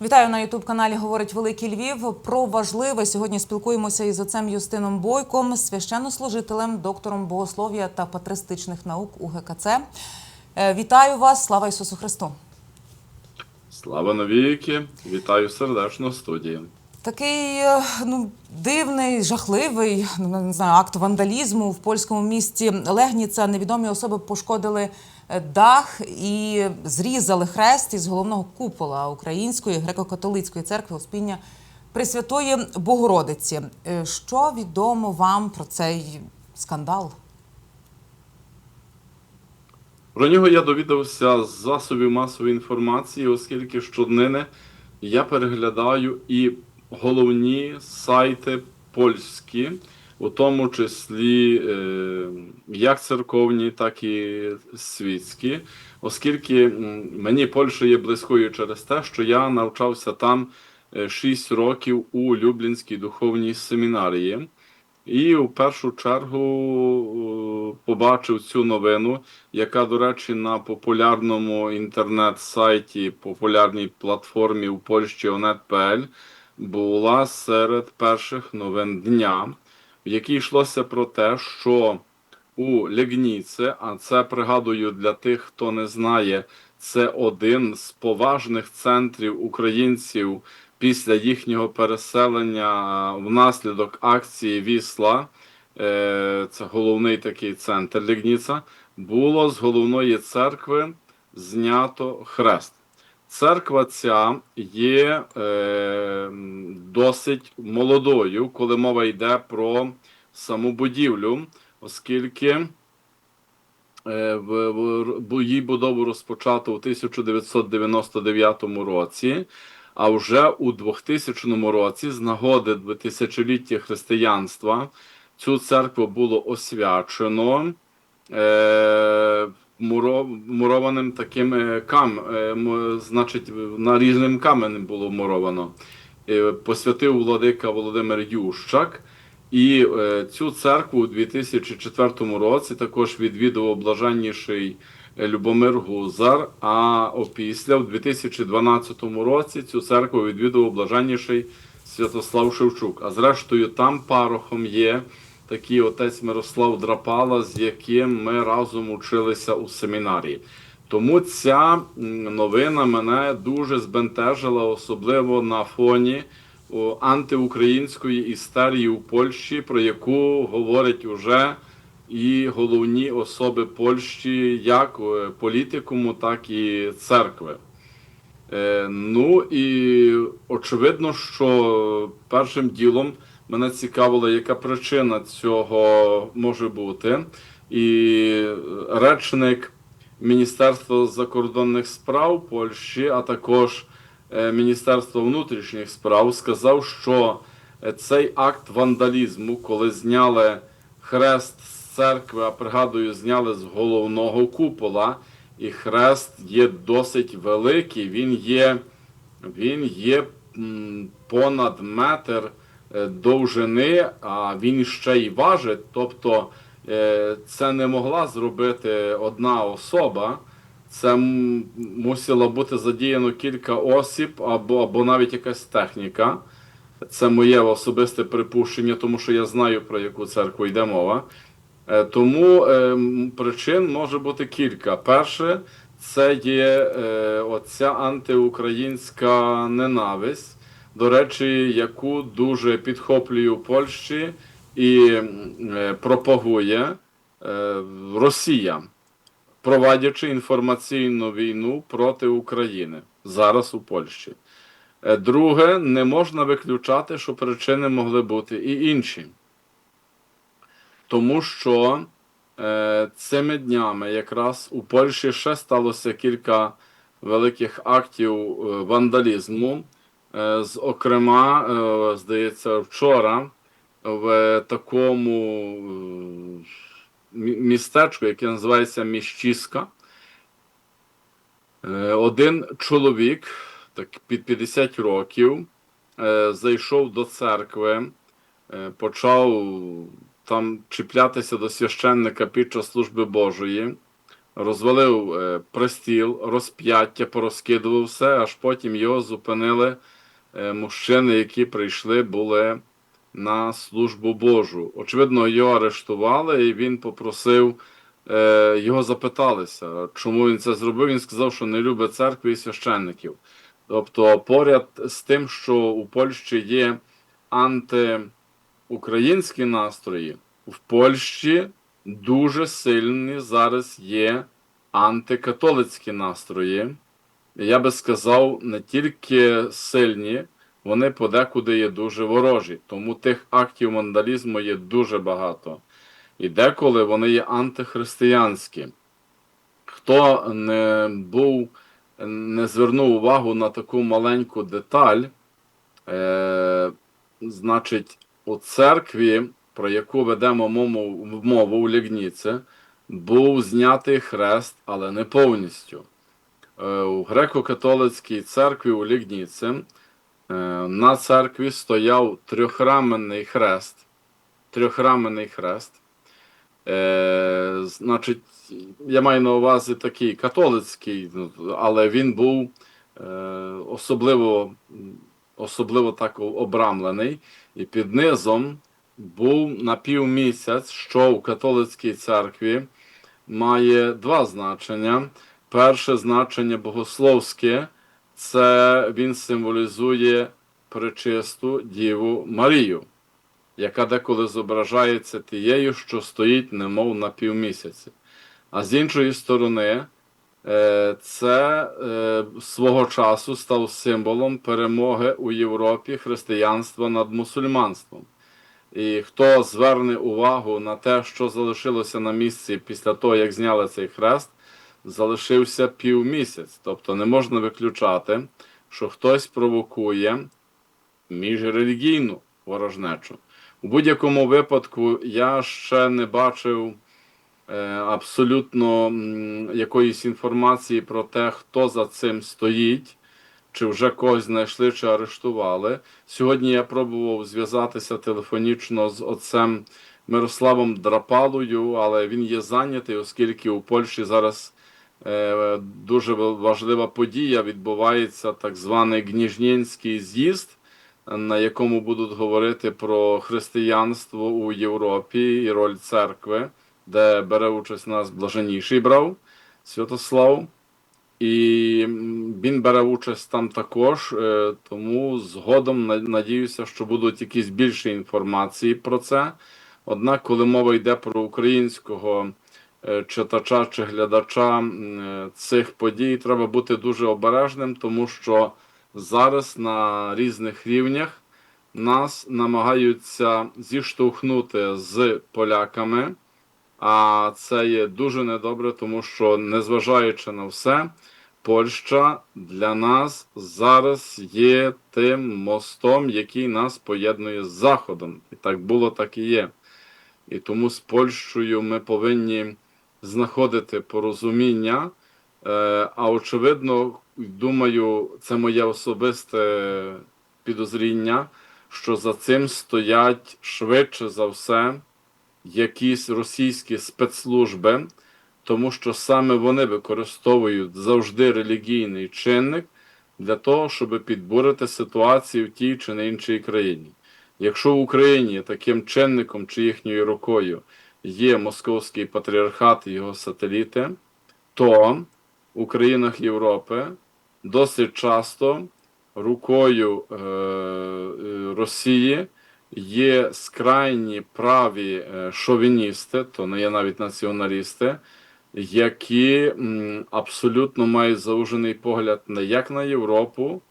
Вітаю на Ютуб каналі Говорить Великий Львів. Про важливе сьогодні спілкуємося із отцем Юстином Бойком, священнослужителем, доктором богослов'я та патристичних наук УГКЦ. Е, Вітаю вас! Слава Ісусу Христу! Слава навіки! Вітаю сердечно в студії. Такий е, ну дивний, жахливий ну, не знаю, акт вандалізму в польському місті Легніца. Невідомі особи пошкодили дах і зрізали хрест із головного купола Української греко-католицької церкви Успіння Пресвятої Богородиці. Е, Що відомо вам про цей скандал? Про нього я довідався з засобів масової інформації, оскільки щоднини я переглядаю і головні сайти польські, у тому числі е, як церковні, так і світські, оскільки мені Польща є близькою через те, що я навчався там 6 років у Люблінській духовній семінарії. І в першу чергу е, побачив цю новину, яка, до речі, на популярному інтернет-сайті, популярній платформі у Польщі Onet.pl була серед перших новин дня, в якій йшлося про те, що у Легніце, а це пригадую для тих, хто не знає, це один з поважних центрів українців після їхнього переселення внаслідок акції Вісла. е, Це головний такий центр Лігніца. Було з головної церкви знято хрест. Церква ця є е, досить молодою, коли мова йде про саму будівлю, оскільки е, в, її будову розпочато у 1999 році, а вже у 2000 році, з нагоди 2000-ліття християнства, цю церкву було освячено е, мурованим таким е, кам, е, значить, на різним каменем було муровано. Е, Посвятив владика Володимир Ющак. І цю церкву у 2004 році також відвідував блаженніший Любомир Гузар. А опісля, в 2012 році, цю церкву відвідував блаженніший Святослав Шевчук. А зрештою, там парохом є такий отець Мирослав Драпала, з яким ми разом училися у семінарії. Тому ця новина мене дуже збентежила, особливо на фоні антиукраїнської істерії у Польщі, про яку говорять уже і головні особи Польщі, як політикуму, так і церкви. Е, ну і очевидно, що першим ділом мене цікавило, яка причина цього може бути. І речник Міністерства закордонних справ Польщі, а також е, Міністерство внутрішніх справ сказав, що е, цей акт вандалізму, коли зняли хрест з церкви, а пригадую, зняли з головного купола, і хрест є досить великий. Він є, він є понад метр довжини, а він ще й важить. Тобто е, це не могла зробити одна особа. Це мусило бути задіяно кілька осіб або, або навіть якась техніка. Це моє особисте припущення, тому що я знаю, про яку церкву йде мова. Е, Тому е, причин може бути кілька. Перше, це є е, оця антиукраїнська ненависть, до речі, яку дуже підхоплює у Польщі і е, пропагує е, Росія, проводячи інформаційну війну проти України зараз у Польщі. Е, Друге, не можна виключати, що причини могли бути і інші. Тому що е, цими днями якраз у Польщі ще сталося кілька великих актів вандалізму. Е, зокрема, е, здається, вчора в такому е, містечку, яке називається Міщіска, один чоловік, так під 50 років, зайшов до церкви, почав там чіплятися до священника під час служби Божої, розвалив престіл, розп'яття, порозкидував все, аж потім його зупинили мужчини, які прийшли були на службу Божу. Очевидно, його арештували, і він попросив, е, його запиталися, чому він це зробив. Він сказав, що не любить церкви і священників. Тобто, поряд з тим, що у Польщі є антиукраїнські настрої, в Польщі дуже сильні зараз є антикатолицькі настрої. Я би сказав, не тільки сильні, вони подекуди є дуже ворожі. Тому тих актів вандалізму є дуже багато. І деколи вони є антихристиянські. Хто не був, не звернув увагу на таку маленьку деталь, е, значить, у церкві, про яку ведемо мову, мову у Лігніце, був знятий хрест, але не повністю. Е, у греко-католицькій церкві у Лігніце е, на церкві стояв трьохраменний хрест. Трьохраменний хрест. Е, значить, я маю на увазі такий католицький, ну, але він був е, особливо, особливо так обрамлений, і під низом був на півмісяць, що в католицькій церкві має два значення. Перше значення богословське це він символізує пречисту Діву Марію, яка деколи зображається тією, що стоїть, немов на півмісяці. А з іншої сторони, е, це е, свого часу став символом перемоги у Європі християнства над мусульманством. І хто зверне увагу на те, що залишилося на місці після того, як зняли цей хрест, залишився півмісяць. Тобто не можна виключати, що хтось провокує міжрелігійну ворожнечу. У будь-якому випадку я ще не бачив е, абсолютно якоїсь інформації про те, хто за цим стоїть, чи вже когось знайшли, чи арештували. Сьогодні я пробував зв'язатися телефонічно з отцем Мирославом Драпалою, але він є зайнятий, оскільки у Польщі зараз дуже важлива подія відбувається так званий Гніжнєнський з'їзд, на якому будуть говорити про християнство у Європі і роль церкви, де бере участь нас блаженніший брав Святослав. І він бере участь там також, е, тому згодом надіюся, що будуть якісь більше інформації про це. Однак, коли мова йде про українського е, читача чи глядача е, цих подій, треба бути дуже обережним, тому що зараз на різних рівнях нас намагаються зіштовхнути з поляками. А це є дуже недобре, тому що, незважаючи на все, Польща для нас зараз є тим мостом, який нас поєднує з Заходом. І так було, так і є. І тому з Польщею ми повинні знаходити порозуміння. Е, А очевидно, думаю, це моє особисте підозріння, що за цим стоять швидше за все якісь російські спецслужби, тому що саме вони використовують завжди релігійний чинник для того, щоб підбурити ситуацію в тій чи не іншій країні. Якщо в Україні таким чинником чи їхньою рукою є Московський патріархат і його сателіти, то у країнах Європи досить часто рукою е, е, Росії є скрайні праві е, шовіністи, то не є навіть націоналісти, які абсолютно мають заужений погляд не як на Європу,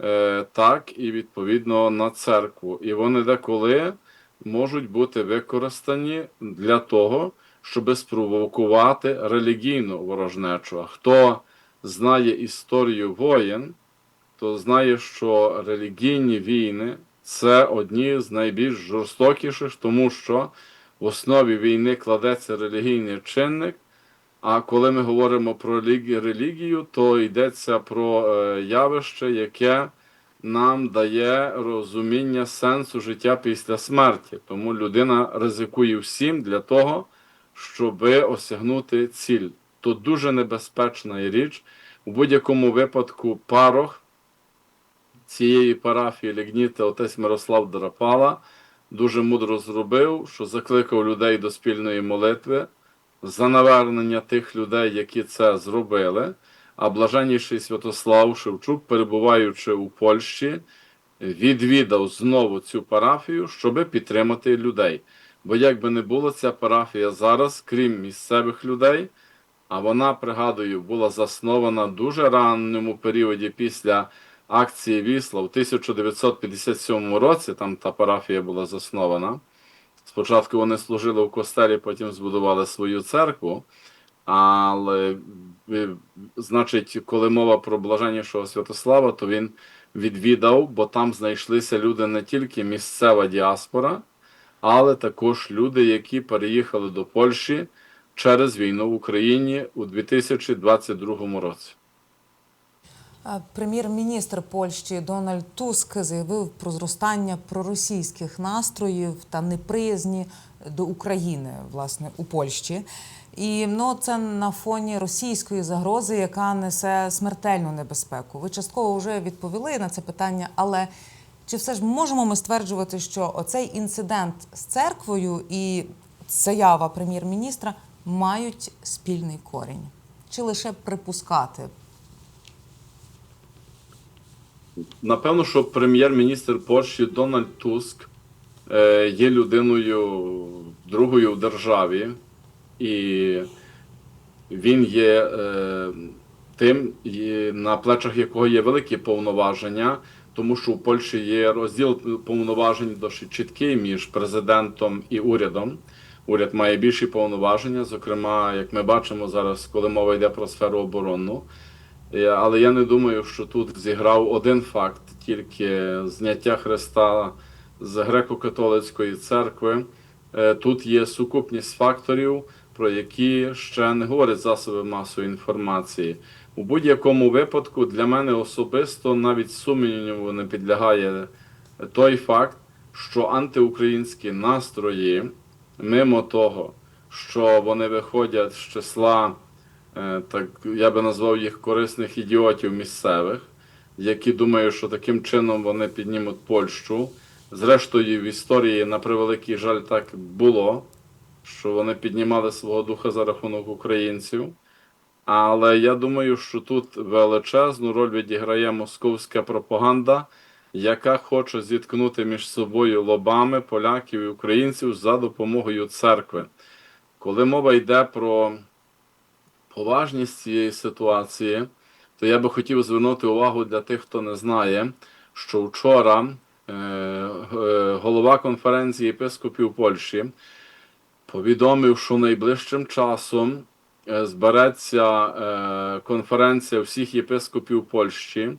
е, так і відповідно на церкву. І вони деколи можуть бути використані для того, щоб спровокувати релігійну ворожнечу. Хто знає історію воєн, то знає, що релігійні війни це одні з найбільш жорстокіших, тому що в основі війни кладеться релігійний чинник. А коли ми говоримо про релігію, то йдеться про е, явище, яке нам дає розуміння сенсу життя після смерті. Тому людина ризикує всім для того, щоб осягнути ціль. то дуже небезпечна річ. У будь-якому випадку парох цієї парафії Лігніти отець Мирослав Драпала дуже мудро зробив, що закликав людей до спільної молитви за навернення тих людей, які це зробили. А блаженніший Святослав Шевчук, перебуваючи у Польщі, відвідав знову цю парафію, щоби підтримати людей. Бо як би не було, ця парафія зараз, крім місцевих людей, а вона, пригадую, була заснована в дуже ранньому періоді після акції Вісла в 1957 році. Там та парафія була заснована. Спочатку вони служили в костелі, потім збудували свою церкву. Але, е, значить, коли мова про блаженнішого Святослава, то він відвідав, бо там знайшлися люди не тільки місцева діаспора, але також люди, які переїхали до Польщі через війну в Україні у 2022 році. Прем'єр-міністр Польщі Дональд Туск заявив про зростання проросійських настроїв та неприязні до України, власне, у Польщі. І ну, це на фоні російської загрози, яка несе смертельну небезпеку. Ви частково вже відповіли на це питання, але чи все ж можемо ми стверджувати, що оцей інцидент з церквою і заява прем'єр-міністра мають спільний корінь? Чи лише припускати? Напевно, що прем'єр-міністр Польщі Дональд Туск е, є людиною другою в державі, і він є е, тим, на плечах якого є великі повноваження, тому що у Польщі є розділ повноважень досить чіткий між президентом і урядом. Уряд має більші повноваження, зокрема, як ми бачимо зараз, коли мова йде про сферу оборонну. Е, Але я не думаю, що тут зіграв один факт, тільки зняття Христа з греко-католицької церкви. Е, Тут є сукупність факторів, про які ще не говорять засоби масової інформації. У будь-якому випадку для мене особисто навіть сумніву не підлягає той факт, що антиукраїнські настрої, мимо того, що вони виходять з числа е, так я би назвав їх корисних ідіотів місцевих, які думають, що таким чином вони піднімуть Польщу. Зрештою, в історії, на превеликий жаль, так було, що вони піднімали свого духа за рахунок українців. Але я думаю, що тут величезну роль відіграє московська пропаганда, яка хоче зіткнути між собою лобами поляків і українців за допомогою церкви. Коли мова йде про поважність цієї ситуації, то я би хотів звернути увагу для тих, хто не знає, що вчора е, е, голова конференції єпископів Польщі повідомив, що найближчим часом е, збереться е, конференція всіх єпископів Польщі,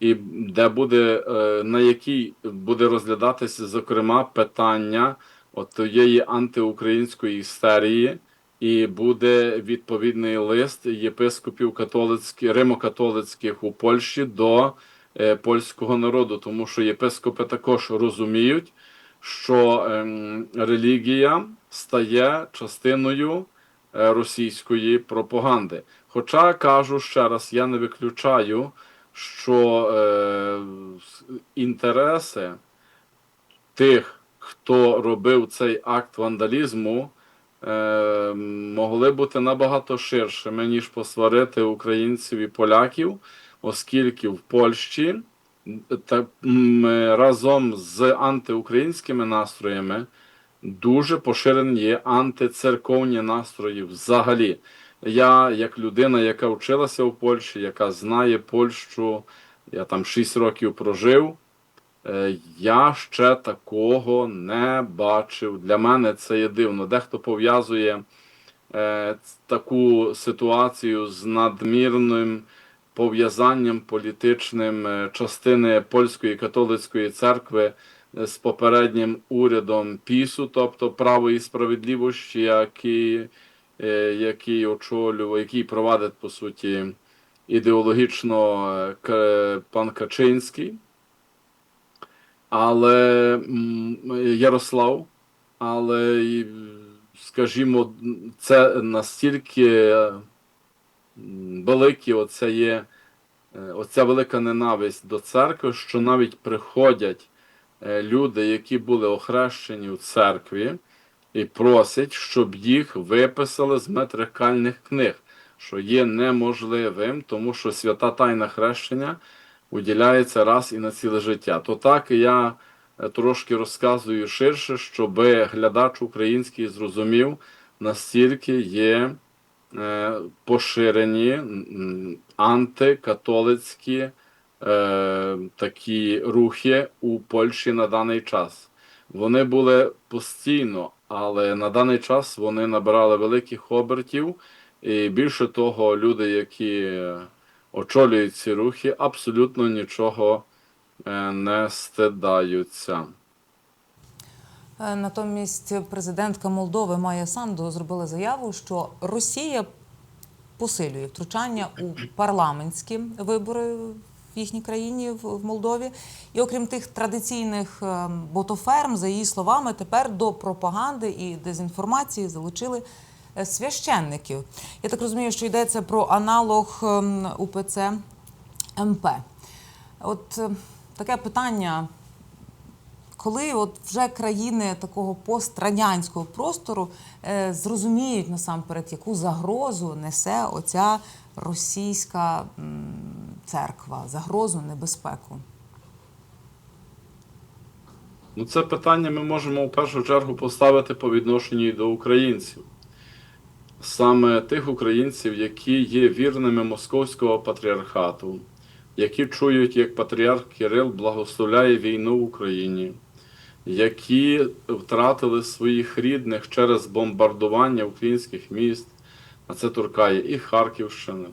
і де буде, е, на якій буде розглядатися, зокрема, питання от тієї антиукраїнської істерії, і буде відповідний лист єпископів католицьких, римокатолицьких у Польщі до польського народу, тому що єпископи також розуміють, що ем, релігія стає частиною е, російської пропаганди. Хоча кажу ще раз, я не виключаю, що е, інтереси тих, хто робив цей акт вандалізму, е, могли бути набагато ширшими, ніж посварити українців і поляків, оскільки в Польщі та, м, разом з антиукраїнськими настроями дуже поширені є антицерковні настрої взагалі. Я, як людина, яка вчилася в Польщі, яка знає Польщу, я там 6 років прожив. Е, Я ще такого не бачив. Для мене це є дивно. Дехто пов'язує е, таку ситуацію з надмірним пов'язанням політичним е, частини польської католицької церкви з попереднім урядом ПІСу, тобто правої справедливості, який, е, який очолював, який провадить по суті ідеологічно е, пан Качинський. Але Ярослав, але скажімо, це настільки м, великі, оця є е, оця велика ненависть до церкви, що навіть приходять люди, які були охрещені у церкві, і просять, щоб їх виписали з метрикальних книг, що є неможливим, тому що свята тайна хрещення уділяється раз і на ціле життя. То так я е, трошки розказую ширше, щоб глядач український зрозумів, настільки є е, поширені антикатолицькі е, такі рухи у Польщі на даний час. Вони були постійно, але на даний час вони набирали великих обертів. І більше того, люди, які очолюють ці рухи, абсолютно нічого е, не стидаються. Е, Натомість президентка Молдови Майя Санду зробила заяву, що Росія посилює втручання у парламентські вибори в їхній країні в Молдові. І окрім тих традиційних е, ботоферм, за її словами, тепер до пропаганди і дезінформації залучили е, священників. Я так розумію, що йдеться про аналог ем, УПЦ МП. От е, таке питання коли от вже країни такого пострадянського простору е, зрозуміють насамперед, яку загрозу несе оця російська м, церква, загрозу, небезпеку. Ну, це питання ми можемо в першу чергу поставити по відношенню до українців. Саме тих українців, які є вірними московського патріархату, які чують, як патріарх Кирил благословляє війну в Україні, які втратили своїх рідних через бомбардування українських міст, а це торкає і Харківщина,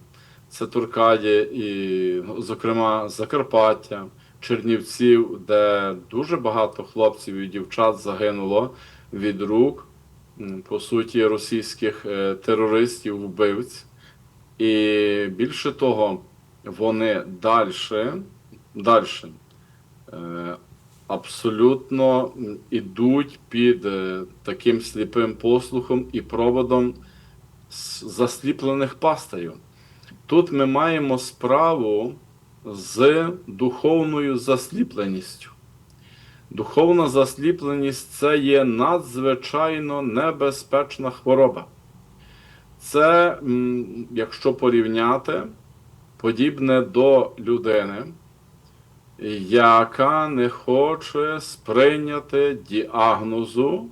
це торкає і, зокрема, Закарпаття, Чернівців, де дуже багато хлопців і дівчат загинуло від рук, по суті, російських е, терористів, вбивць. І більше того, вони далі, далі е, абсолютно м, ідуть під е, таким сліпим послухом і проводом засліплених пастирів. Тут ми маємо справу з духовною засліпленістю. Духовна засліпленість це є надзвичайно небезпечна хвороба. Це, якщо порівняти, подібне до людини, яка не хоче сприйняти діагнозу,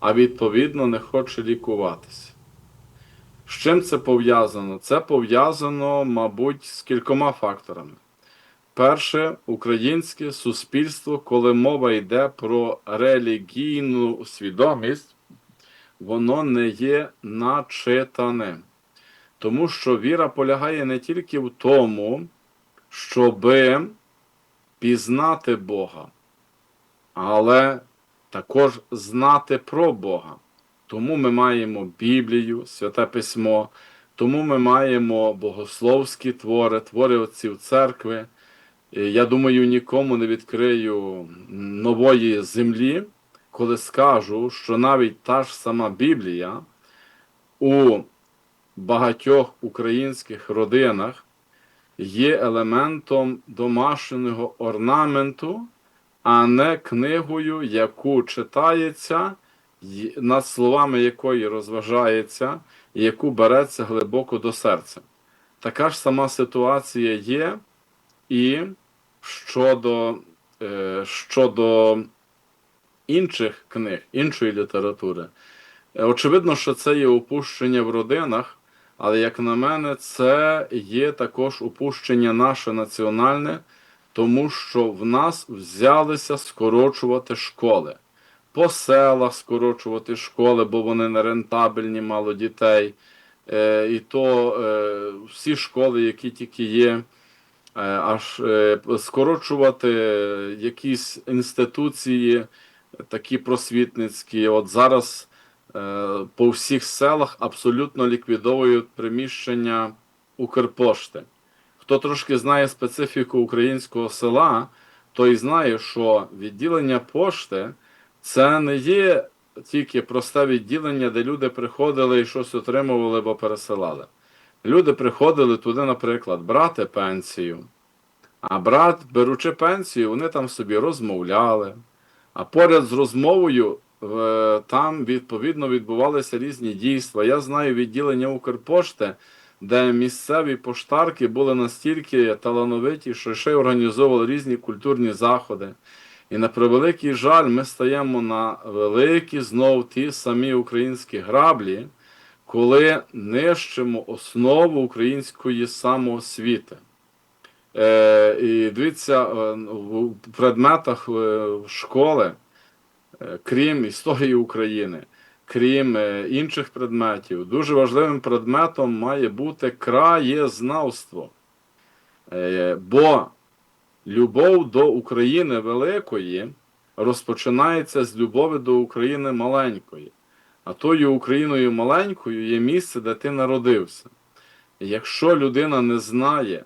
а відповідно не хоче лікуватися. З чим це пов'язано? Це пов'язано, мабуть, з кількома факторами. Перше, українське суспільство, коли мова йде про релігійну свідомість, воно не є начитаним. Тому що віра полягає не тільки в тому, щоби пізнати Бога, але також знати про Бога. Тому ми маємо Біблію, Святе Письмо, тому ми маємо богословські твори, твори отців церкви. Я думаю, нікому не відкрию нової землі, коли скажу, що навіть та ж сама Біблія у багатьох українських родинах є елементом домашнього орнаменту, а не книгою, яку читається, над словами якої розважається, яку береться глибоко до серця. Така ж сама ситуація є і щодо, е, щодо інших книг, іншої літератури. Е, Очевидно, що це є упущення в родинах, але, як на мене, це є також упущення наше національне, тому що в нас взялися скорочувати школи. По селах скорочувати школи, бо вони нерентабельні, мало дітей. Е, і то е, всі школи, які тільки є, е, аж скорочувати якісь інституції, такі просвітницькі. От зараз по всіх селах абсолютно ліквідовують приміщення Укрпошти. Хто трошки знає специфіку українського села, той знає, що відділення пошти це не є тільки просте відділення, де люди приходили і щось отримували або пересилали. Люди приходили туди, наприклад, брати пенсію. А брат, беручи пенсію, вони там собі розмовляли. А поряд з розмовою там відповідно відбувалися різні дійства. Я знаю відділення Укрпошти, де місцеві поштарки були настільки талановиті, що ще й організовували різні культурні заходи. І на превеликий жаль, ми стаємо на великі знов ті самі українські граблі, коли нищимо основу української самоосвіти. Е, і дивіться, е, в предметах е, школи, е, крім історії України, крім е, інших предметів, дуже важливим предметом має бути краєзнавство. Е, Бо любов до України великої розпочинається з любові до України маленької. А тою Україною маленькою є місце, де ти народився. Якщо людина не знає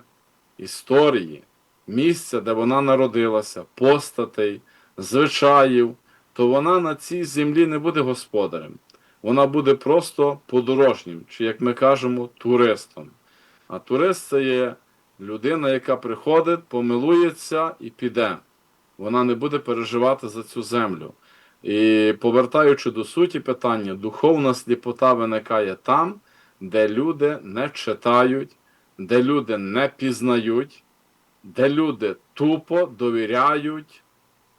історії, місця, де вона народилася, постатей, звичаїв, то вона на цій землі не буде господарем. Вона буде просто подорожнім, чи, як ми кажемо, туристом. А турист це є людина, яка приходить, помилується і піде. Вона не буде переживати за цю землю. І повертаючи до суті питання, духовна сліпота виникає там, де люди не читають, де люди не пізнають, де люди тупо довіряють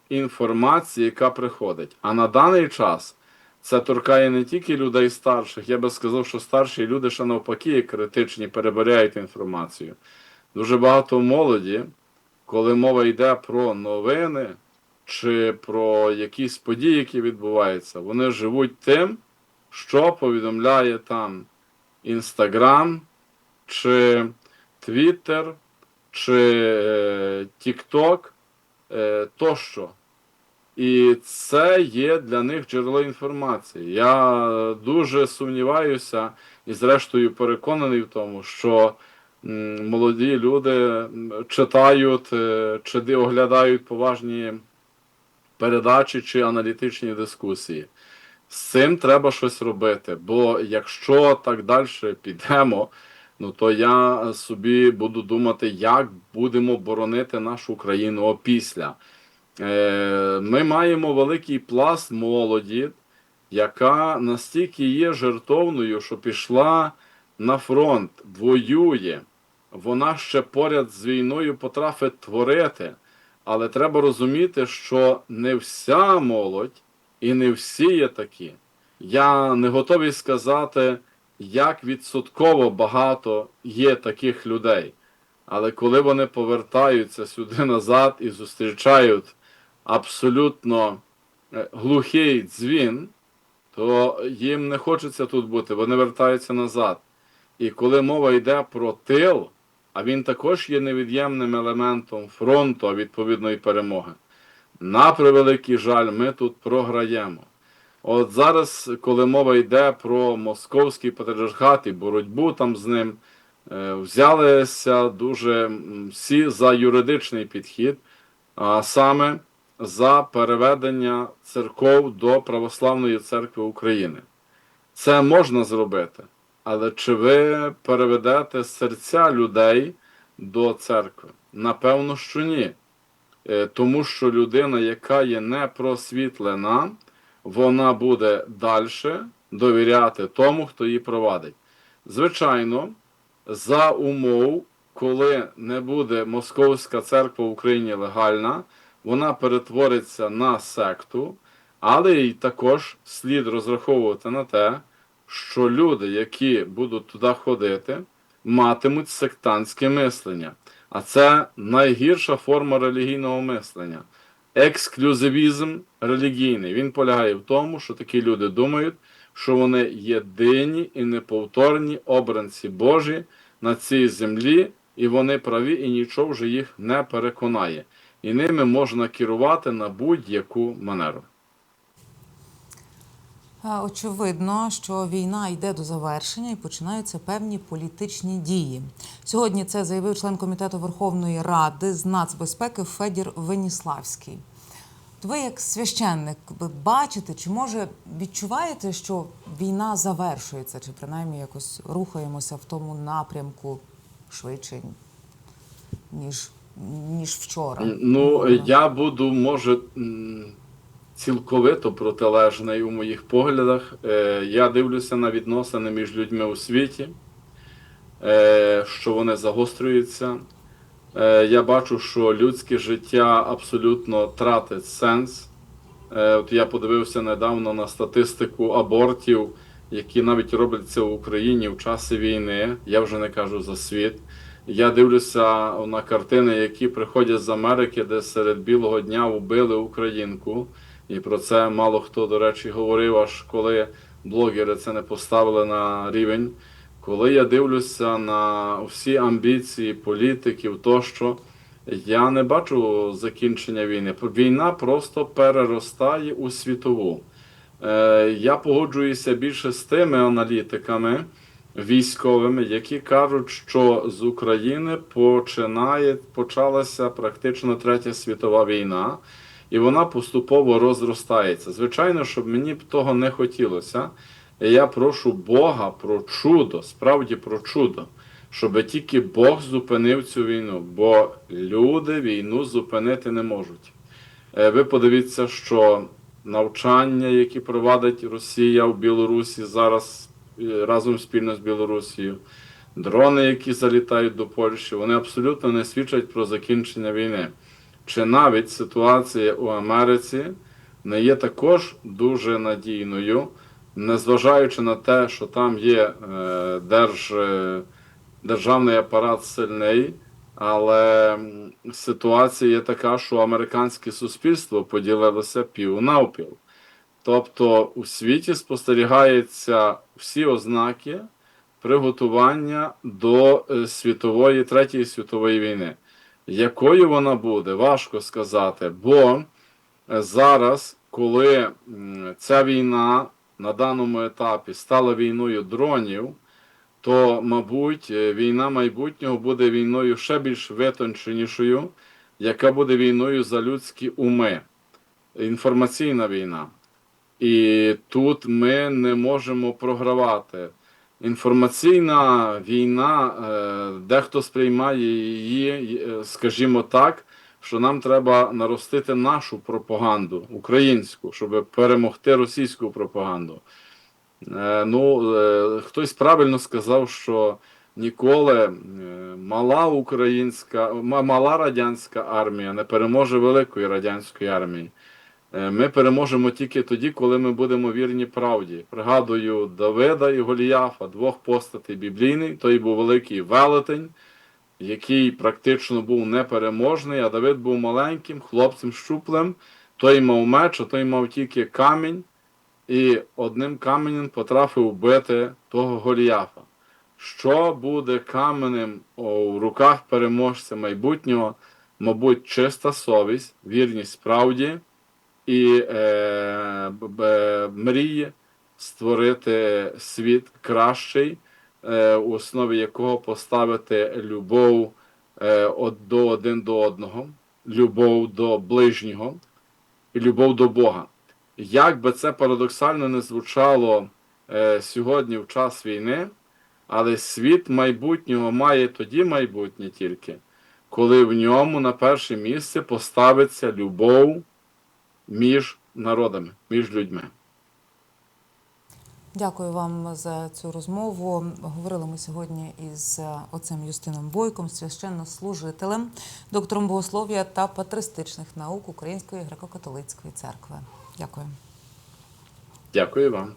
інформації, яка приходить. А на даний час це торкає не тільки людей старших, я би сказав, що старші люди ще навпаки критичні, перебирають інформацію. Дуже багато молоді, коли мова йде про новини чи про якісь події, які відбуваються, вони живуть тим, що повідомляє там Інстаграм, чи Твіттер, чи е, Тікток е, тощо. І це є для них джерело інформації. Я дуже сумніваюся і, зрештою, переконаний в тому, що молоді люди читають е, чи оглядають поважні передачі чи аналітичні дискусії. З цим треба щось робити, бо якщо так далі підемо, ну то я собі буду думати, як будемо боронити нашу країну опісля. Е, Ми маємо великий пласт молоді, яка настільки є жертовною, що пішла на фронт, воює. Вона ще поряд з війною потрафить творити. Але треба розуміти, що не вся молодь і не всі є такі. Я не готовий сказати, як відсотково багато є таких людей. Але коли вони повертаються сюди назад і зустрічають абсолютно е, глухий дзвін, то їм не хочеться тут бути, вони вертаються назад. І коли мова йде про тил, а він також є невід'ємним елементом фронту, а відповідно і перемоги. На превеликий жаль, ми тут програємо. От зараз, коли мова йде про московський патріархат і боротьбу там з ним, е, взялися дуже всі за юридичний підхід, а саме за переведення церков до Православної церкви України. Це можна зробити, але чи ви переведете серця людей до церкви? Напевно, що ні. Е, Тому що людина, яка є непросвітлена, вона буде далі довіряти тому, хто її провадить. Звичайно, за умов, коли не буде Московська церква в Україні легальна, вона перетвориться на секту, але й також слід розраховувати на те, що люди, які будуть туди ходити, матимуть сектантське мислення. А це найгірша форма релігійного мислення. Ексклюзивізм релігійний. Він полягає в тому, що такі люди думають, що вони єдині і неповторні обранці Божі на цій землі, і вони праві, і нічого вже їх не переконає. І ними можна керувати на будь-яку манеру. Е, Очевидно, що війна йде до завершення і починаються певні політичні дії. Сьогодні це заявив член комітету Верховної Ради з нацбезпеки Федір Веніславський. Ви, як священник, бачите, чи може відчуваєте, що війна завершується, чи принаймні якось рухаємося в тому напрямку швидше, ніж, ніж вчора? Ну, я буду, може, цілковито протилежний у моїх поглядах. Е, Я дивлюся на відносини між людьми у світі, е, що вони загострюються. Е, Я бачу, що людське життя абсолютно тратить сенс. От я подивився недавно на статистику абортів, які навіть робляться в Україні в часи війни. Я вже не кажу за світ. Я дивлюся на картини, які приходять з Америки, де серед білого дня вбили українку. І про це мало хто, до речі, говорив, аж коли блогери це не поставили на рівень. Коли я дивлюся на всі амбіції політиків, тощо, я не бачу закінчення війни. Війна просто переростає у світову. Е, Я погоджуюся більше з тими аналітиками військовими, які кажуть, що з України починає, почалася практично третя світова війна, і вона поступово розростається. Звичайно, щоб мені б того не хотілося. Я прошу Бога про чудо, справді про чудо, щоб тільки Бог зупинив цю війну, бо люди війну зупинити не можуть. Е, Ви подивіться, що навчання, які провадить Росія в Білорусі зараз е, разом спільно з Білорусією, дрони, які залітають до Польщі, вони абсолютно не свідчать про закінчення війни. Чи навіть ситуація у Америці не є також дуже надійною, незважаючи на те, що там є е, держ, е, державний апарат сильний, але ситуація є така, що американське суспільство поділилося пів навпіл. Тобто у світі спостерігаються всі ознаки приготування до е, світової третьої світової війни. Якою вона буде, важко сказати, бо е, зараз, коли ця війна на даному етапі стала війною дронів, то, мабуть, е, війна майбутнього буде війною ще більш витонченішою, яка буде війною за людські уми. Інформаційна війна. І тут ми не можемо програвати. Інформаційна війна, е, дехто сприймає її, е, скажімо так, що нам треба наростити нашу пропаганду українську, щоб перемогти російську пропаганду. Е, Ну, хтось правильно сказав, що ніколи мала українська, мала радянська армія не переможе великої радянської армії. Е, Ми переможемо тільки тоді, коли ми будемо вірні правді. Пригадую Давида і Голіафа, двох постатей біблійних. Той був великий велетень, який практично був непереможний, а Давид був маленьким, хлопцем щуплем. Той мав меч, а той мав тільки камінь, і одним каменем потрафив вбити того Голіафа. Що буде каменем в руках переможця майбутнього? Мабуть, чиста совість, вірність правді і е, мріє створити світ кращий, е, у основі якого поставити любов е, до один до одного, любов до ближнього і любов до Бога. Як би це парадоксально не звучало е, сьогодні в час війни, але світ майбутнього має тоді майбутнє тільки, коли в ньому на перше місце поставиться любов між народами, між людьми. Дякую вам за цю розмову. Говорили ми сьогодні із е, отцем Юстином Бойком, священнослужителем, доктором богослов'я та патристичних наук Української греко-католицької церкви. Дякую. Дякую вам.